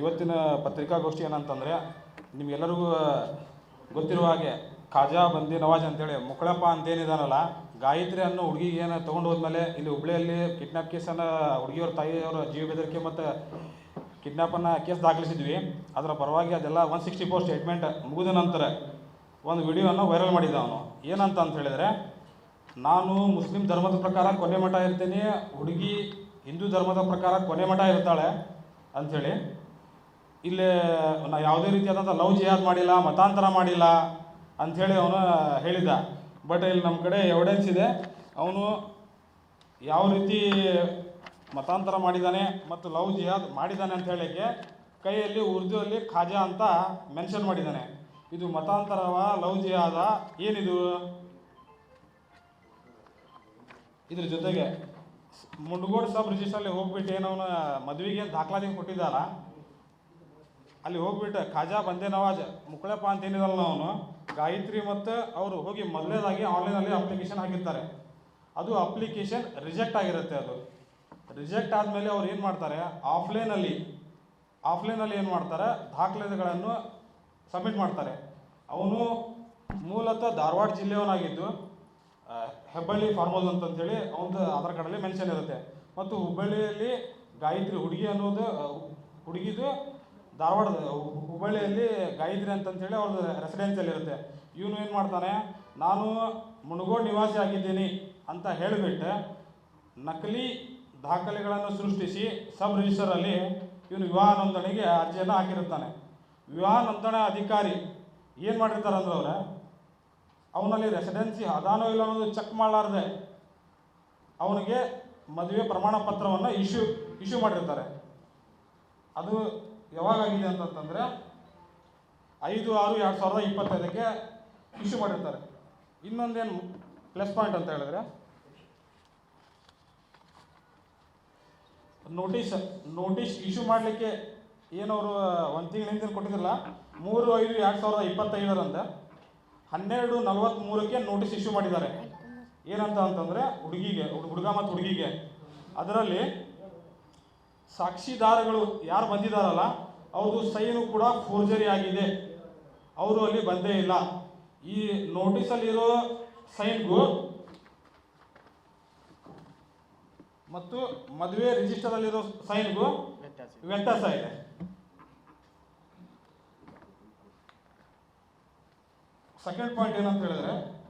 ಇವತ್ತಿನ ಪತ್ರಿಕಾಗೋಷ್ಠಿ ಏನಂತಂದರೆ ನಿಮಗೆಲ್ಲರಿಗೂ ಗೊತ್ತಿರುವ ಹಾಗೆ ಖಾಜಾ ಬಂದಿ ನವಾಜ್ ಅಂತೇಳಿ ಮುಕ್ಕಳಪ್ಪ ಅಂತೇನಿದಾನಲ್ಲ, ಗಾಯತ್ರಿ ಅನ್ನೋ ಹುಡುಗಿಗೆ ಏನು ತೊಗೊಂಡು ಹೋದ್ಮೇಲೆ ಇಲ್ಲಿ ಹುಬ್ಳಿಯಲ್ಲಿ ಕಿಡ್ನಾಪ್ ಕೇಸನ್ನು ಹುಡುಗಿಯವ್ರ ತಾಯಿಯವ್ರ ಜೀವ ಬೆದರಿಕೆ ಮತ್ತು ಕಿಡ್ನಾಪನ್ನು ಕೇಸ್ ದಾಖಲಿಸಿದ್ವಿ. ಅದರ ಪರವಾಗಿ ಅದೆಲ್ಲ ಒನ್ ಸಿಕ್ಸ್ಟಿ ಫೋರ್ ಸ್ಟೇಟ್ಮೆಂಟ್ ಮುಗಿದ ನಂತರ ಒಂದು ವಿಡಿಯೋನ ವೈರಲ್ ಮಾಡಿದ್ದ ಅವನು. ಏನಂತ ಅಂತ ಹೇಳಿದರೆ, ನಾನು ಮುಸ್ಲಿಂ ಧರ್ಮದ ಪ್ರಕಾರ ಕೊನೆ ಮಠ ಇರ್ತೀನಿ, ಹುಡುಗಿ ಹಿಂದೂ ಧರ್ಮದ ಪ್ರಕಾರ ಕೊನೆ ಮಠ ಇರ್ತಾಳೆ ಅಂಥೇಳಿ ಇಲ್ಲಿ ನಾ ಯಾವುದೇ ರೀತಿಯಾದಂಥ ಲವ್ ಜಿಹಾದ್ ಮಾಡಿಲ್ಲ, ಮತಾಂತರ ಮಾಡಿಲ್ಲ ಅಂಥೇಳಿ ಅವನು ಹೇಳಿದ ಬಟ್ ಇಲ್ಲಿ ನಮ್ಮ ಕಡೆ ಎವಿಡೆನ್ಸ್ ಇದೆ. ಅವನು ಯಾವ ರೀತಿ ಮತಾಂತರ ಮಾಡಿದ್ದಾನೆ ಮತ್ತು ಲವ್ ಜಿಹಾದ್ ಮಾಡಿದ್ದಾನೆ ಅಂತ ಹೇಳೋಕ್ಕೆ ಕೈಯಲ್ಲಿ ಉರ್ದುವಲ್ಲಿ ಖಾಜಾ ಅಂತ ಮೆನ್ಷನ್ ಮಾಡಿದ್ದಾನೆ. ಇದು ಮತಾಂತರವ, ಲವ್ ಜಿಹಾದ? ಏನಿದು? ಇದ್ರ ಜೊತೆಗೆ ಮುಂಡಗೋಡ್ ಸಬ್ ರಿಜಿಸ್ಟ್ರಲ್ಲಿ ಹೋಗ್ಬಿಟ್ಟು ಏನು ಅವನ ಮದುವೆಗೆ ದಾಖಲಾತಿ ಕೊಟ್ಟಿದ್ದಾರ? ಅಲ್ಲಿ ಹೋಗ್ಬಿಟ್ಟು, ಖಾಜಾ ಬಂದೆ ನವಾಜ್, ಮುಕ್ಳಪ್ಪ ಅಂತ ಏನಿದಲ್ಲ ಅವನು, ಗಾಯತ್ರಿ ಮತ್ತು ಅವರು ಹೋಗಿ ಮೊದಲನೇದಾಗಿ ಆನ್ಲೈನಲ್ಲಿ ಅಪ್ಲಿಕೇಶನ್ ಹಾಕಿರ್ತಾರೆ. ಅದು ಅಪ್ಲಿಕೇಶನ್ ರಿಜೆಕ್ಟ್ ಆಗಿರುತ್ತೆ ಅದು. ರಿಜೆಕ್ಟ್ ಆದಮೇಲೆ ಅವ್ರು ಏನು ಮಾಡ್ತಾರೆ ಆಫ್ಲೈನಲ್ಲಿ ಆಫ್ಲೈನಲ್ಲಿ ಏನು ಮಾಡ್ತಾರೆ, ದಾಖಲೆಗಳನ್ನು ಸಬ್ಮಿಟ್ ಮಾಡ್ತಾರೆ. ಅವನು ಮೂಲತಃ ಧಾರವಾಡ ಜಿಲ್ಲೆಯವನಾಗಿದ್ದು ಹೆಬ್ಬಳ್ಳಿ ಫಾರ್ಮೋಸ್ ಅಂತಂಥೇಳಿ ಅವನದು ಆಧಾರ್ ಕಾರ್ಡಲ್ಲಿ ಮೆನ್ಷನ್ ಇರುತ್ತೆ. ಮತ್ತು ಹುಬ್ಬಳ್ಳಿಯಲ್ಲಿ ಗಾಯತ್ರಿ ಹುಡುಗಿ ಅನ್ನೋದು, ಹುಡುಗಿದು ಧಾರವಾಡದ ಹುಬ್ಬಳ್ಳಿಯಲ್ಲಿ ಗಾಯತ್ರಿ ಅಂತಂಥೇಳಿ ಅವ್ರದ್ದು ರೆಸಿಡೆನ್ಸಿಯಲ್ಲಿ ಇರುತ್ತೆ. ಇವನು ಏನು ಮಾಡ್ತಾನೆ, ನಾನು ಮುಣಗೋಡ್ ನಿವಾಸಿ ಆಗಿದ್ದೀನಿ ಅಂತ ಹೇಳಿಬಿಟ್ಟು ನಕಲಿ ದಾಖಲೆಗಳನ್ನು ಸೃಷ್ಟಿಸಿ ಸಬ್ ರಿಜಿಸ್ಟರಲ್ಲಿ ಇವನು ವಿವಾಹ ನೋಂದಣಿಗೆ ಅರ್ಜಿಯನ್ನು ಹಾಕಿರುತ್ತಾನೆ. ವಿವಾಹ ನೋಂದಣಿ ಅಧಿಕಾರಿ ಏನು ಮಾಡಿರ್ತಾರೆ ಅಂದ್ರೆ ಅವರೇ, ಅವನಲ್ಲಿ ರೆಸಿಡೆನ್ಸಿ ಅದಾನೋ ಇಲ್ಲ ಅನ್ನೋದು ಚೆಕ್ ಮಾಡಲಾರ್ದೆ ಅವನಿಗೆ ಮದುವೆ ಪ್ರಮಾಣ ಪತ್ರವನ್ನು ಇಶ್ಯೂ ಇಶ್ಯೂ ಮಾಡಿರ್ತಾರೆ. ಅದು ಯಾವಾಗಾಗಿದೆ ಅಂತಂತಂದರೆ ಐದು, ಆರು, ಎರಡು ಸಾವಿರದ ಇಪ್ಪತ್ತೈದಕ್ಕೆ ಇಶ್ಯೂ ಮಾಡಿರ್ತಾರೆ. ಇನ್ನೊಂದೇನು ಪ್ಲಸ್ ಪಾಯಿಂಟ್ ಅಂತ ಹೇಳಿದ್ರೆ ನೋಟಿಸ್ ನೋಟಿಸ್ ಇಶ್ಯೂ ಮಾಡಲಿಕ್ಕೆ ಏನವರು ಒಂದು ತಿಂಗಳ ಹಿಂದಿನ ಕೊಟ್ಟಿದ್ದಿಲ್ಲ. ಮೂರು, ಐದು, ಎರಡು ಸಾವಿರದ ಇಪ್ಪತ್ತೈದರಂದ ಹನ್ನೆರಡು ನಲವತ್ತ್ಮೂರಕ್ಕೆ ನೋಟಿಸ್ ಇಶ್ಯೂ ಮಾಡಿದ್ದಾರೆ. ಏನಂತ ಅಂತಂದರೆ ಹುಡುಗಿಗೆ ಹುಡುಗ ಮತ್ತು ಹುಡುಗಿಗೆ. ಅದರಲ್ಲಿ ಸಾಕ್ಷಿದಾರಗಳು ಯಾರು ಬಂದಿದ್ದಾರಲ್ಲ ಅವ್ರದ್ದು ಸೈನು ಕೂಡ ಫೋರ್ಜರಿ ಆಗಿದೆ. ಅವರು ಅಲ್ಲಿ ಬಂದೇ ಇಲ್ಲ. ಈ ನೋಟಿಸಲ್ಲಿರೋ ಸೈನ್ಗೂ ಮತ್ತು ಮದುವೆ ರಿಜಿಸ್ಟರಲ್ಲಿರೋ ಸೈನ್ಗೂ ವ್ಯತ್ಯಾಸ ಇದೆ. ಸೆಕೆಂಡ್ ಪಾಯಿಂಟ್ ಏನಂತ ಹೇಳಿದ್ರೆ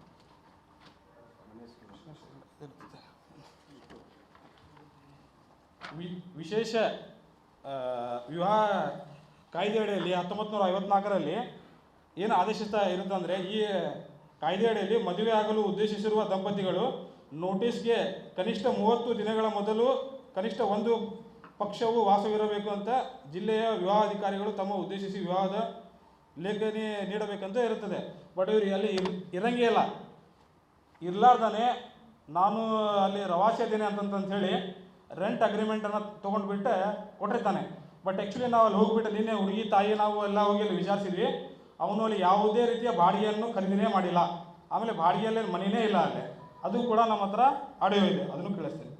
ವಿ- ವಿಶೇಷ ವಿವಾಹ ಕಾಯ್ದೆ ಅಡಿಯಲ್ಲಿ ಹತ್ತೊಂಬತ್ತು ನೂರ ಐವತ್ನಾಲ್ಕರಲ್ಲಿ ಏನು ಆದೇಶಿಸ್ತಾ ಇರುತ್ತಂದರೆ ಈ ಕಾಯ್ದೆ ಅಡಿಯಲ್ಲಿ ಮದುವೆ ಆಗಲು ಉದ್ದೇಶಿಸಿರುವ ದಂಪತಿಗಳು ನೋಟಿಸ್ಗೆ ಕನಿಷ್ಠ ಮೂವತ್ತು ದಿನಗಳ ಮೊದಲು ಕನಿಷ್ಠ ಒಂದು ಪಕ್ಷವು ವಾಸವಿರಬೇಕು ಅಂತ ಜಿಲ್ಲೆಯ ವಿವಾಹಾಧಿಕಾರಿಗಳು ತಮ್ಮ ಉದ್ದೇಶಿಸಿ ವಿವಾಹದ ಲೇಖನಿ ನೀಡಬೇಕಂತ ಇರುತ್ತದೆ. ಬಟ್ ಇವರು ಅಲ್ಲಿ ಇರ್, ಇರಂಗೇ ಇಲ್ಲ. ಇರಲಾರ್ದಾನೆ ನಾನು ಅಲ್ಲಿ ರವಾಸಿ ಇದ್ದೀನಿ ಅಂತಂತ ಹೇಳಿ ರೆಂಟ್ ಅಗ್ರಿಮೆಂಟನ್ನು ತೊಗೊಂಡ್ಬಿಟ್ಟು ಕೊಟ್ಟಿರ್ತಾನೆ. ಬಟ್ ಆ್ಯಕ್ಚುಲಿ ನಾವು ಅಲ್ಲಿ ಹೋಗ್ಬಿಟ್ಟು ನಿನ್ನೆ ಹುಡುಗಿ ತಾಯಿ ನಾವು ಎಲ್ಲ ಹೋಗಿ ಅಲ್ಲಿ ವಿಚಾರಿಸಿದ್ವಿ. ಅವನು ಅಲ್ಲಿ ಯಾವುದೇ ರೀತಿಯ ಬಾಡಿಗೆಯನ್ನು ಖರೀದಿನೇ ಮಾಡಿಲ್ಲ. ಆಮೇಲೆ ಬಾಡಿಗೆಯಲ್ಲಿ ಮನೆಯೇ ಇಲ್ಲ ಅಲ್ಲಿ. ಅದು ಕೂಡ ನಮ್ಮ ಹತ್ರ ಆಡಿಯೋ ಇದೆ. ಅದನ್ನು ಕೇಳಿಸ್ತೀನಿ.